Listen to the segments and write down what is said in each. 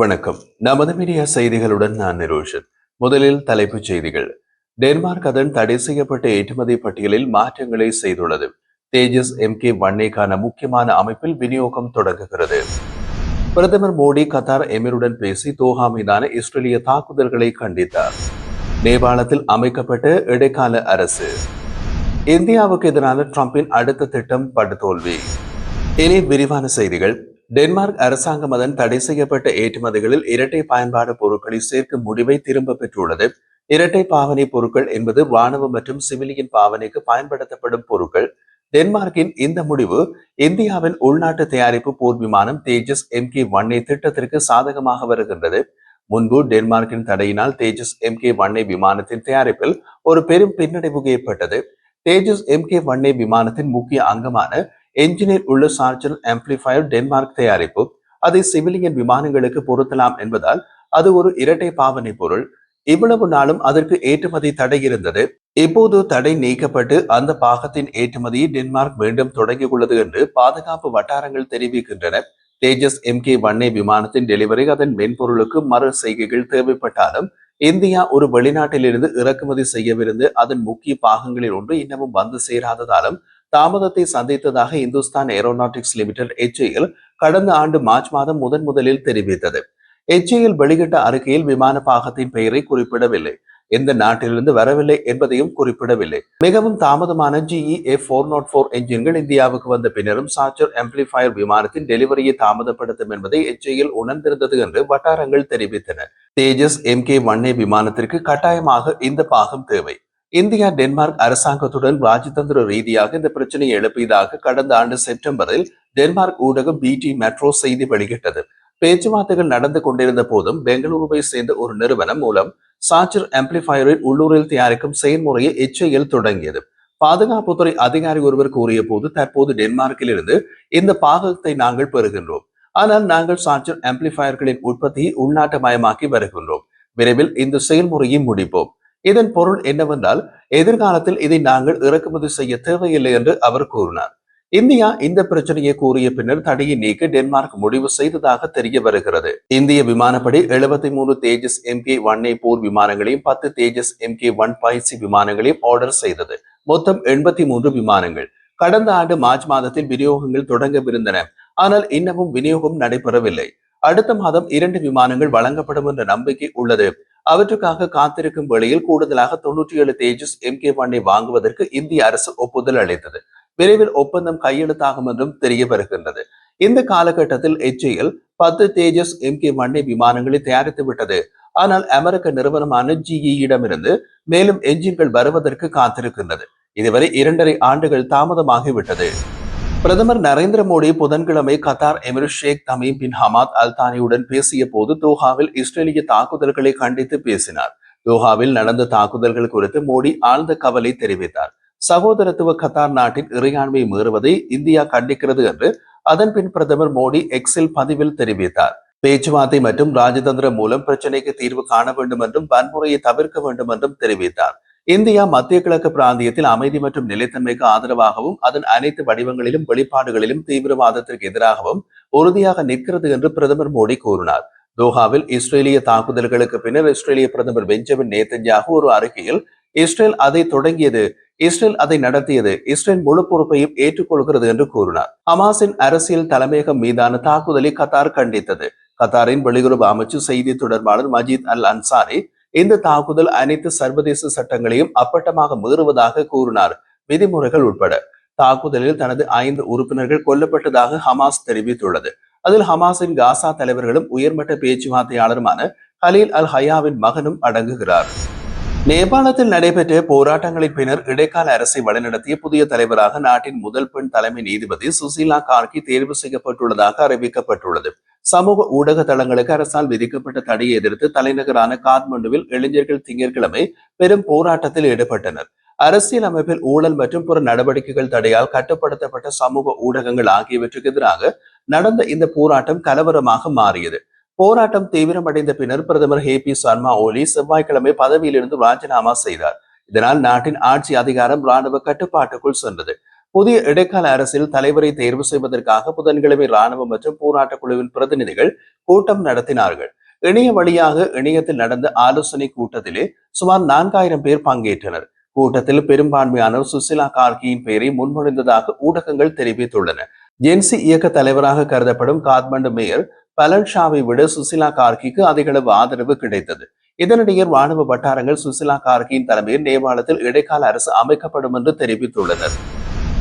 வணக்கம். நமது மீடியா செய்திகளுடன் நான் நிரோஷன். முதலில் தலைப்புச் செய்திகள். டென்மார்க் அதன் தடை செய்யப்பட்ட ஏற்றுமதி பட்டியலில் மாற்றங்களை செய்துள்ளது. தேஜஸ் எம் கே வன்னைக்கான முக்கியமான அமைப்பில் விநியோகம் தொடங்குகிறது. பிரதமர் மோடி கத்தார் எமிருடன் பேசி தோஹா மீதான இஸ்ரேலிய தாக்குதல்களை கண்டித்தார். நேபாளத்தில் அமைக்கப்பட்ட இடைக்கால அரசு. இந்தியாவுக்கு எதிரான டிரம்பின் அடுத்த திட்டம் படுதோல்வி. இனி விரிவான செய்திகள். டென்மார்க் அரசாங்கம் அதன் தடை செய்யப்பட்ட ஏற்றுமதிகளில் இரட்டை பயன்பாடு பொருட்களை சேர்க்கும் முடிவை திரும்ப பெற்றுள்ளது. இரட்டை பாவனை பொருட்கள் என்பது ராணுவ மற்றும் சிவிலியன் பாவனைக்கு பயன்படுத்தப்படும் பொருட்கள். டென்மார்க்கின் இந்த முடிவு இந்தியாவின் உள்நாட்டு தயாரிப்பு போர் விமானம் தேஜஸ் எம் கே ஒன்னே திட்டத்திற்கு சாதகமாக வருகின்றது. முன்பு டென்மார்க்கின் தடையினால் தேஜஸ் எம் கே ஒன்னே விமானத்தின் தயாரிப்பில் ஒரு பெரும் பின்னடைவு ஏற்பட்டது. தேஜஸ் எம் கே ஒன்னே விமானத்தின் முக்கிய அங்கமான என்ஜினியர் உள்ள சார்ஜல் ஆம்பிளிஃபயர் டென்மார்க் தயாரிப்பு. அதை சிவிலியன் விமானங்களுக்கு பொருத்தலாம் என்பதால் அது ஒரு இரட்டை பாவனை பொருள். இவ்வளவு நாளும் அதற்கு ஏற்றுமதி தடை இருந்தது. இப்போது தடை நீக்கப்பட்டு அந்த பாகத்தின் ஏற்றுமதியை டென்மார்க் மீண்டும் தொடங்கியுள்ளது என்று பாதுகாப்பு வட்டாரங்கள் தெரிவிக்கின்றன. தேஜஸ் எம் கே வன்னே விமானத்தின் டெலிவரி அதன் மென்பொருளுக்கு மறு செய்கைகள் தேவைப்பட்டாலும் இந்தியா ஒரு வெளிநாட்டிலிருந்து இறக்குமதி செய்யவிருந்து அதன் முக்கிய பாகங்களில் ஒன்று இன்னமும் வந்து சேராததாலும் தாமதத்தை சந்தித்ததாக இந்துஸ்தான் ஏரோநாட்டிக்ஸ் லிமிடெட் எச்ஏஎல் கடந்த ஆண்டு மார்ச் மாதம் முதன் முதலில் தெரிவித்தது. எச்ஏஎல் வெளியிட்ட அறிக்கையில் விமான பாகத்தின் பெயரை குறிப்பிடவில்லை. எந்த நாட்டிலிருந்து வரவில்லை என்பதையும் குறிப்பிடவில்லை. மிகவும் தாமதமான GE F four nought four என்ஜின்கள் இந்தியாவுக்கு வந்த பின்னரும் சாச்சர் ஆம்பிளிஃபயர் விமானத்தின் டெலிவரியை தாமதப்படுத்தும் என்பதை எச்ஏஎல் உணர்ந்திருந்தது என்று வட்டாரங்கள் தெரிவித்தன. தேஜஸ் எம் கே ஒன்னே விமானத்திற்கு கட்டாயமாக இந்த பாகம் தேவை. இந்தியா டென்மார்க் அரசாங்கத்துடன் ராஜதந்திர ரீதியாக இந்த பிரச்சனையை எழுப்பியதாக கடந்த ஆண்டு செப்டம்பரில் டென்மார்க் ஊடகம் பிடி மெட்ரோ செய்தி வெளியிட்டது. பேச்சுவார்த்தைகள் நடந்து கொண்டிருந்த போதும் பெங்களூருவை சேர்ந்த ஒரு நிறுவனம் மூலம் சார்ஜர் ஆம்பிளிஃபயரில் உள்ளூரில் தயாரிக்கும் செயல்முறையை எச்ஐஎல் தொடங்கியது. பாதுகாப்புத்துறை அதிகாரி ஒருவர் கூறிய போது தற்போது டென்மார்க்கில் இருந்து இந்த பாகத்தை நாங்கள் பெறுகின்றோம். ஆனால் நாங்கள் சார்ஜர் ஆம்பிளிஃபயர்களின் உற்பத்தியை உள்நாட்டு மயமாக்கி வருகின்றோம். விரைவில் இந்த செயல்முறையை முடிப்போம். இதன் பொருள் என்னவென்றால் எதிர்காலத்தில் இதை நாங்கள் இறக்குமதி செய்ய தேவையில்லை என்று அவர் கூறினார். இந்தியா இந்த பிரச்சனையை கூறிய பின்னர் தடையை நீக்க டென்மார்க் முடிவு செய்ததாக தெரிய வருகிறது. இந்திய விமானப்படை எழுபத்தி மூணு தேஜஸ் எம்கே ஒன் ஏ போர் விமானங்களையும் பத்து தேஜஸ் எம்கே ஒன் பயிற்சி விமானங்களையும் ஆர்டர் செய்தது. மொத்தம் எண்பத்தி மூன்று விமானங்கள். கடந்த ஆண்டு மார்ச் மாதத்தில் விநியோகங்கள் தொடங்கவிருந்தன. ஆனால் இன்னமும் விநியோகம் நடைபெறவில்லை. அடுத்த மாதம் இரண்டு விமானங்கள் வழங்கப்படும் என்ற நம்பிக்கை உள்ளது. அவற்றுக்காக காத்திருக்கும் வேளையில் கூடுதலாக தொன்னூற்றி ஏழு தேஜஸ் எம் கே ஒன்னை வாங்குவதற்கு இந்திய அரசு ஒப்புதல் அளித்தது. விரைவில் ஒப்பந்தம் கையெழுத்தாகும் என்றும் தெரிய வருகின்றது. இந்த காலகட்டத்தில் எச்ஏஎல் பத்து தேஜஸ் எம் கே ஒன்னை விமானங்களை தயாரித்து விட்டது. ஆனால் அமெரிக்க நிறுவனமான ஜிஇயிடமிருந்து மேலும் என்ஜின்கள் வருவதற்கு காத்திருக்கின்றது. இதுவரை இரண்டரை ஆண்டுகள் தாமதமாகிவிட்டது. பிரதமர் நரேந்திர மோடி புதன்கிழமை Qatar emir Sheikh Tamim bin Hamad அல்தானியுடன் பேசிய போது தோஹாவில் இஸ்ரேலிய தாக்குதல்களை கண்டித்து பேசினார். தோஹாவில் நடந்த தாக்குதல்கள் குறித்து மோடி ஆழ்ந்த கவலை தெரிவித்தார். சகோதரத்துவ கத்தார் நாட்டின் இறையாண்மை மீறுவதை இந்தியா கண்டிக்கிறது என்று அதன் பின் பிரதமர் மோடி எக்ஸில் பதிவில் தெரிவித்தார். பேச்சுவார்த்தை மற்றும் ராஜதந்திரம் மூலம் பிரச்சினைக்கு தீர்வு காண வேண்டும் என்றும் வன்முறையை தவிர்க்க வேண்டும் என்றும் தெரிவித்தார். இந்தியா மத்திய கிழக்கு பிராந்தியத்தில் அமைதி மற்றும் நிலைத்தன்மைக்கு ஆதரவாகவும் அதன் அனைத்து வடிவங்களிலும் வெளிப்பாடுகளிலும் தீவிரவாதத்திற்கு எதிராகவும் உறுதியாக நிற்கிறது என்று பிரதமர் மோடி கூறினார். தோஹாவில் இஸ்ரேலிய தாக்குதல்களுக்கு பின்னர் இஸ்ரேலிய பிரதமர் பெஞ்சமின் நேத்தன்யாகு ஒரு அறிக்கையில் இஸ்ரேல் அதை தொடங்கியது இஸ்ரேல் அதை நடத்தியது இஸ்ரேல் முழு பொறுப்பையும் ஏற்றுக்கொள்கிறது என்று கூறினார். ஹமாஸின் அரசியல் தலைமையகம் மீதான தாக்குதலை கத்தார் கண்டித்தது. கத்தாரின் வெளியுறவு அமைச்சு செய்தி தொடர்பாளர் மஜீத் அல் அன்சாரி இந்த தாக்குதல் அனைத்து சர்வதேச சட்டங்களையும் அப்பட்டமாக மீறுவதாக கூறினார். விதிமுறைகள் உட்பட தாக்குதலில் தனது ஐந்து உறுப்பினர்கள் கொல்லப்பட்டதாக ஹமாஸ் தெரிவித்துள்ளது. அதில் ஹமாஸின் காசா தலைவர்களும் உயர்மட்ட பேச்சுவார்த்தையாளருமான ஹலீல் அல் ஹயாவின் மகனும் அடங்குகிறார். நேபாளத்தில் நடைபெற்ற போராட்டங்களின் பின்னர் இடைக்கால அரசை வழிநடத்திய புதிய தலைவராக நாட்டின் முதல் பெண் தலைமை நீதிபதி சுசீலா கார்கி தேர்வு செய்யப்பட்டுள்ளதாக அறிவிக்கப்பட்டுள்ளது. சமூக ஊடக தளங்களுக்கு அரசால் விதிக்கப்பட்ட தடையை எதிர்த்து தலைநகரான காத்மண்டுவில் இளைஞர்கள் திங்கட்கிழமை பெரும் போராட்டத்தில் ஈடுபட்டனர். அரசியல் அமைப்பில் ஊழல் மற்றும் பிற நடவடிக்கைகள் தடையால் கட்டுப்படுத்தப்பட்ட சமூக ஊடகங்கள் ஆகியவற்றுக்கு எதிராக நடந்த இந்த போராட்டம் கலவரமாக மாறியது. போராட்டம் தீவிரமடைந்த பின்னர் பிரதமர் ஹே பி சர்மா ஓலி செவ்வாய்க்கிழமை பதவியிலிருந்து ராஜினாமா செய்தார். இதனால் நாட்டின் ஆட்சி அதிகாரம் ராணுவ கட்டுப்பாட்டுக்குள் சென்றது. புதிய இடைக்கால அரசில் தலைவரை தேர்வு செய்வதற்காக புதன்கிழமை ராணுவம் மற்றும் போராட்ட குழுவின் பிரதிநிதிகள் கூட்டம் நடத்தினார்கள். இணைய வழியாக இணையத்தில் நடந்த ஆலோசனை கூட்டத்திலே சுமார் நான்காயிரம் பேர் பங்கேற்றனர். கூட்டத்தில் பெரும்பான்மையானோர் சுசிலா கார்கியின் பெயரை முன்மொழிந்ததாக ஊடகங்கள் தெரிவித்துள்ளன. ஜென்சி இயக்க தலைவராக கருதப்படும் காத்மண்டு மேயர் பலன்ஷாவை விட சுசிலா கார்கிக்கு அதிகளவு ஆதரவு கிடைத்தது. இதனிடையே ராணுவ வட்டாரங்கள் சுசிலா கார்கியின் தலைமையில் நேபாளத்தில் இடைக்கால அரசு அமைக்கப்படும் என்று தெரிவித்துள்ளனர்.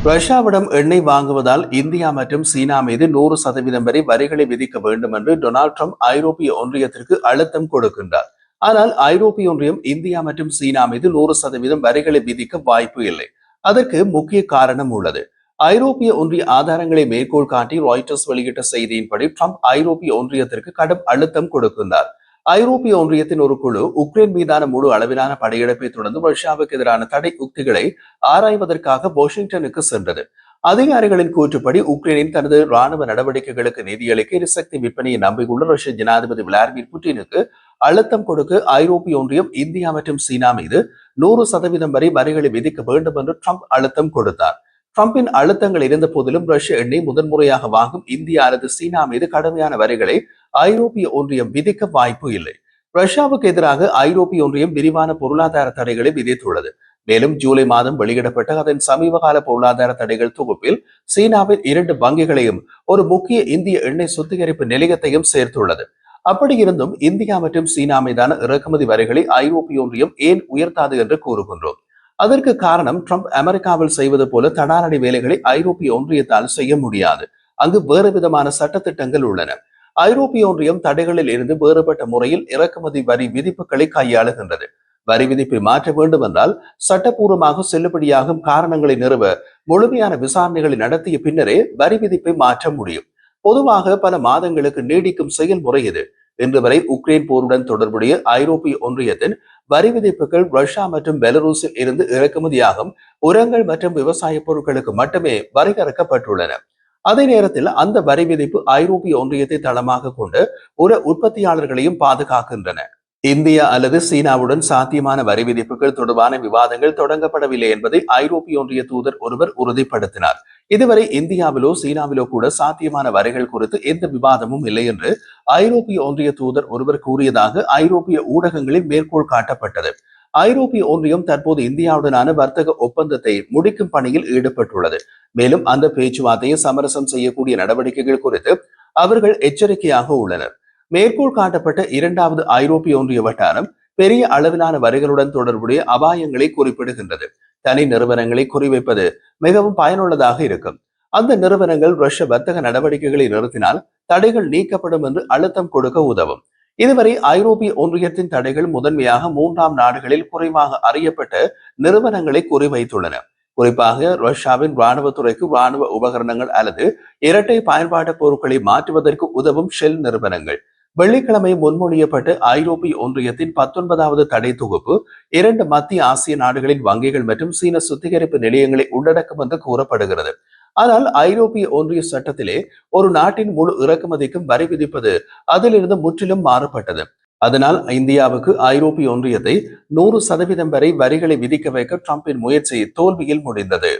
ரஷ்யாவிடம் எண்ணெய் வாங்குவதால் இந்தியா மற்றும் சீனா மீது நூறு சதவீதம் வரை வரிகளை விதிக்க வேண்டும் என்று டொனால்ட் ட்ரம்ப் ஐரோப்பிய ஒன்றியத்திற்கு அழுத்தம் கொடுக்கின்றார். ஆனால் ஐரோப்பிய ஒன்றியம் இந்தியா மற்றும் சீனா மீது நூறு சதவீதம் வரிகளை விதிக்க வாய்ப்பு இல்லை. அதற்கு முக்கிய காரணம் உள்ளது. ஐரோப்பிய ஒன்றிய ஆதாரங்களை மேற்கோள் காட்டி ராய்டர்ஸ் வெளியிட்ட செய்தியின்படி ட்ரம்ப் ஐரோப்பிய ஒன்றியத்திற்கு கடும் அழுத்தம் கொடுக்கின்றார். ஐரோப்பிய ஒன்றியத்தின் ஒரு குழு உக்ரைன் மீதான முழு அளவிலான படையெடுப்பை தொடர்ந்து ரஷ்யாவுக்கு எதிரான தடை உக்திகளை ஆராய்வதற்காக வாஷிங்டனுக்கு சென்றது. அதிகாரிகளின் கூற்றுப்படி உக்ரைனின் தனது ராணுவ நடவடிக்கைகளுக்கு நிதியளிக்க எரிசக்தி விற்பனையை நம்பியுள்ள ரஷ்ய ஜனாதிபதி விளாடிமிர் புட்டினுக்கு அழுத்தம் கொடுக்க ஐரோப்பிய ஒன்றியம் இந்தியா மற்றும் சீனா மீது நூறு சதவீதம் வரை வரிகளை விதிக்க வேண்டும் என்று ட்ரம்ப் அழுத்தம் கொடுத்தார். ட்ரம்பின் அழுத்தங்கள் இருந்த போதிலும் ரஷ்ய எண்ணெய் முதன்முறையாக வாங்கும் இந்தியா அல்லது சீனா மீது கடுமையான வரிகளை ஐரோப்பிய ஒன்றியம் விதிக்க வாய்ப்பு இல்லை. ரஷ்யாவுக்கு எதிராக ஐரோப்பிய ஒன்றியம் விரிவான பொருளாதார தடைகளை விதித்துள்ளது. மேலும் ஜூலை மாதம் வெளியிடப்பட்ட அதன் சமீபகால பொருளாதார தடைகள் தொகுப்பில் சீனாவின் இரண்டு வங்கிகளையும் ஒரு முக்கிய இந்திய எண்ணெய் சுத்திகரிப்பு நிலையத்தையும் சேர்த்துள்ளது. அப்படி இருந்தும் இந்தியா மற்றும் சீனா மீதான இறக்குமதி வரிகளை ஐரோப்பிய ஒன்றியம் ஏன் உயர்த்தாது என்று கூறுகின்றோம். அதற்கு காரணம் ட்ரம்ப் அமெரிக்காவில் செய்வது போல தடாலடி வேலைகளை ஐரோப்பிய ஒன்றியத்தால் செய்ய முடியாது. அங்கு வேறு விதமான சட்டத்திட்டங்கள் உள்ளன. ஐரோப்பிய ஒன்றியம் தடைகளில் இருந்து வேறுபட்ட முறையில் இறக்குமதி வரி விதிப்புகளை கையாளுகின்றது. வரி விதிப்பை மாற்ற வேண்டும் என்றால் சட்டப்பூர்வமாக செல்லுபடியாகும் காரணங்களை நிறுவ முழுமையான விசாரணைகளை நடத்திய பின்னரே வரி விதிப்பை மாற்ற முடியும். பொதுவாக பல மாதங்களுக்கு நீடிக்கும் செயல்முறை இது. இன்று வரை உக்ரைன் போருடன் தொடர்புடைய ஐரோப்பிய ஒன்றியத்தின் வரி விதிப்புகள் ரஷ்யா மற்றும் பெலரூஸில் இருந்து இறக்குமதியாகும் உரங்கள் மற்றும் விவசாய பொருட்களுக்கு மட்டுமே வரையறுக்கப்பட்டுள்ளன அதே நேரத்தில் அந்த வரி விதிப்பு ஐரோப்பிய ஒன்றியத்தை தளமாக கொண்டு உர உற்பத்தியாளர்களையும் பாதுகாக்கின்றன. இந்தியா அல்லது சீனாவுடன் சாத்தியமான வரி விதிப்புகள் தொடர்பான விவாதங்கள் தொடங்கப்படவில்லை என்பதை ஐரோப்பிய ஒன்றிய தூதர் ஒருவர் உறுதிப்படுத்தினார். இதுவரை இந்தியாவிலோ சீனாவிலோ கூட சாத்தியமான வரிகள் குறித்து எந்த விவாதமும் இல்லை என்று ஐரோப்பிய ஒன்றிய தூதர் ஒருவர் கூறியதாக ஐரோப்பிய ஊடகங்களில் மேற்கோள் காட்டப்பட்டது. ஐரோப்பிய ஒன்றியம் தற்போது இந்தியாவுடனான வர்த்தக ஒப்பந்தத்தை முடிக்கும் பணியில் ஈடுபட்டுள்ளது. மேலும் அந்த பேச்சுவார்த்தையை சமரசம் செய்யக்கூடிய நடவடிக்கைகள் குறித்து அவர்கள் எச்சரிக்கையாக உள்ளனர். மேற்கோள் காட்டப்பட்ட இரண்டாவது ஐரோப்பிய ஒன்றிய வட்டாரம் பெரிய அளவிலான வரிகளுடன் தொடர்புடைய அபாயங்களை குறிப்பிடுகின்றது. தனி நிறுவனங்களை குறிவைப்பது மிகவும் பயனுள்ளதாக இருக்கும். அந்த நிறுவனங்கள் ரஷ்ய வர்த்தக நடவடிக்கைகளை நிறுத்தினால் தடைகள் நீக்கப்படும் என்று அழுத்தம் கொடுக்க உதவும். இதுவரை ஐரோப்பிய ஒன்றியத்தின் தடைகள் முதன்மையாக மூன்றாம் நாடுகளில் குறைவாக அறியப்பட்டு நிறுவனங்களை குறிவைத்துள்ளன. குறிப்பாக ரஷ்யாவின் இராணுவத்துறைக்கு ராணுவ உபகரணங்கள் அல்லது இரட்டை பயன்பாட்டு பொருட்களை மாற்றுவதற்கு உதவும் ஷெல் நிறுவனங்கள். வெள்ளிக்கிழமை முன்மொழியப்பட்டு ஐரோப்பிய ஒன்றியத்தின் பத்தொன்பதாவது தடை தொகுப்பு இரண்டு மத்திய ஆசிய நாடுகளின் வங்கிகள் மற்றும் சீன சுத்திகரிப்பு நிலையங்களை உள்ளடக்கும் என்று கூறப்படுகிறது. ஆனால் ஐரோப்பிய ஒன்றிய சட்டத்திலே ஒரு நாட்டின் முழு இறக்குமதிக்கும் வரி விதிப்பது அதிலிருந்து முற்றிலும் மாறுபட்டது. அதனால் இந்தியாவுக்கு ஐரோப்பிய ஒன்றியத்தை நூறு சதவீதம் வரை வரிகளை விதிக்க வைக்க டிரம்பின் முயற்சி தோல்வியில் முடிந்தது.